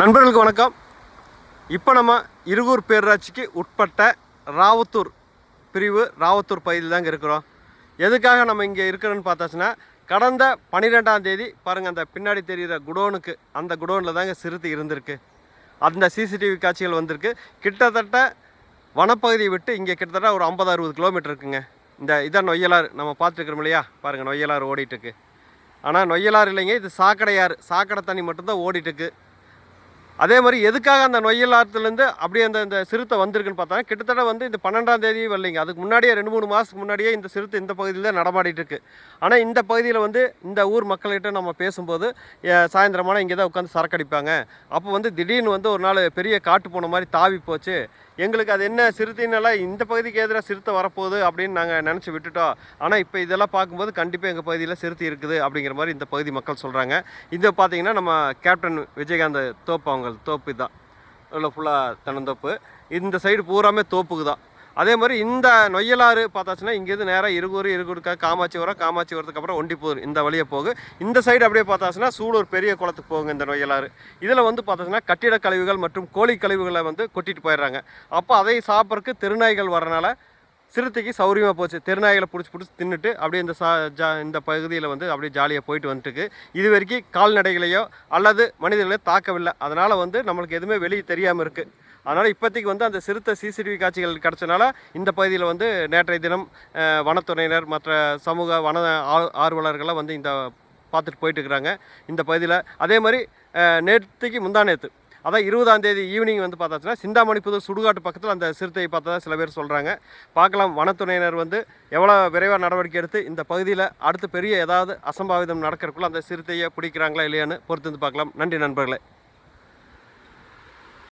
நண்பர்களுக்கு வணக்கம். இப்போ நம்ம இருகூர் பேரூராட்சிக்கு உட்பட்ட ராவத்தூர் பிரிவு ராவத்தூர் பகுதியில் தாங்க இருக்கிறோம். எதுக்காக நம்ம இங்கே இருக்கிறோன்னு பார்த்தாச்சுன்னா கடந்த பன்னிரெண்டாம் தேதி பாருங்கள் அந்த பின்னாடி தெரிகிற குடோனுக்கு அந்த குடோனில் தாங்க சிறுத்தை இருந்திருக்கு. அந்த சிசிடிவி காட்சிகள் வந்திருக்கு. கிட்டத்தட்ட வனப்பகுதியை விட்டு இங்கே கிட்டத்தட்ட ஒரு ஐம்பது அறுபது கிலோமீட்டர் இருக்குங்க. இந்த இதான் நொய்யலாறு நம்ம பார்த்துருக்குறோம் இல்லையா? பாருங்கள் நொய்யலாறு ஓடிட்டுருக்கு ஆனால் நொய்யலாறு இல்லைங்க இது சாக்கடையாறு. சாக்கடை தண்ணி மட்டும்தான் ஓடிட்டுருக்கு அதே மாதிரி எதுக்காக அந்த நொய்யல் ஆற்றுலேருந்து அப்படியே அந்த இந்த சிறுத்தை வந்திருக்குன்னு பார்த்தா கிட்டத்தட்ட வந்து இந்த பன்னெண்டாம் தேதி வரலைங்க. அதுக்கு முன்னாடியே ரெண்டு மூணு மாதத்துக்கு முன்னாடியே இந்த சிறுத்தை இந்த பகுதியில் தான் நடமாடிட்டு இருக்கு. ஆனால் இந்த பகுதியில் வந்து இந்த ஊர் மக்கள்கிட்ட நம்ம பேசும்போது சாயந்தரமான இங்கே தான் உட்காந்து சரக்கடிப்பாங்க அப்போ வந்து திடீர்னு வந்து ஒரு நாள் பெரிய காட்டு போன மாதிரி தாவி போச்சு. எங்களுக்கு அது என்ன சிறுத்தைனால இந்த பகுதிக்கு எதிராக சிறுத்தை வரப்போகுது அப்படின்னு நாங்கள் நினச்சி விட்டுட்டோம். ஆனால் இப்போ இதெல்லாம் பார்க்கும்போது கண்டிப்பாக எங்கள் பகுதியில் சிறுத்தை இருக்குது அப்படிங்கிற மாதிரி இந்த பகுதி மக்கள் சொல்கிறாங்க இதை பார்த்தீங்கன்னா நம்ம கேப்டன் விஜயகாந்த் தோப்பு அவங்க தோப்பு தான் இல்லை ஃபுல்லாக தென்னந்தோப்பு இந்த சைடு பூராமே தோப்புக்கு தான். அதே மாதிரி இந்த நொய்யலாறு பார்த்தாச்சுன்னா இங்கேருந்து நேராக இருகூர் இருகூருக்கா காமாட்சி வரும். காமாட்சி வரதுக்கு அப்புறம் ஒண்டிப்பூர் இந்த வழியை போகும் இந்த சைடு அப்படியே பார்த்தாச்சுன்னா சூலூர் பெரிய குளத்துக்கு போகுங்க இந்த நொய்யலாறு. இதில் வந்து பார்த்தாச்சுன்னா கட்டிடக் கழிவுகள் மற்றும் கோழி கழிவுகளை வந்து கொட்டிட்டு போயிடுறாங்க. அப்போ அதை சாப்பிட்றதுக்கு திருநாய்கள் வரனால சிறுத்தைக்கு சௌரியமாக போச்சு. திருநாய்களை பிடிச்சி பிடிச்சி தின்னுட்டு அப்படியே இந்த சா ஜா இந்த பகுதியில் வந்து அப்படியே ஜாலியாக போயிட்டு வந்துட்டுருக்கு. இது வரைக்கும் கால்நடைகளையோ அல்லது மனிதர்களையோ தாக்கவில்லை. அதனால் வந்து நம்மளுக்கு எதுவுமே வெளியே தெரியாமல் இருக்குது அதனால் இப்போதைக்கு வந்து அந்த சிறுத்தை சிசிடிவி காட்சிகள் கிடச்சனால இந்த பகுதியில் வந்து நேற்றைய தினம் வனத்துறையினர் மற்ற சமூக வன ஆ- ஆர்வலர்கள்லாம் வந்து இந்த பார்த்துட்டு போயிட்டு இருக்கிறாங்க இந்த பகுதியில் அதே மாதிரி நேற்றுக்கு முந்தா நேற்று அதான் இருபதாம் தேதி ஈவினிங் வந்து பார்த்தாச்சுன்னா புது சுடுகாட்டு பக்கத்தில் அந்த சிறுத்தையை பார்த்ததா சில பேர் சொல்கிறாங்க பார்க்கலாம் வனத்துறையினர் வந்து எவ்வளோ விரைவாக நடவடிக்கை எடுத்து இந்த பகுதியில் அடுத்து பெரிய ஏதாவது அசம்பாவிதம் நடக்கிறதுக்குள்ள அந்த சிறுத்தையை பிடிக்கிறாங்களா இல்லையான்னு பொறுத்து வந்து பார்க்கலாம். நன்றி நண்பர்களே.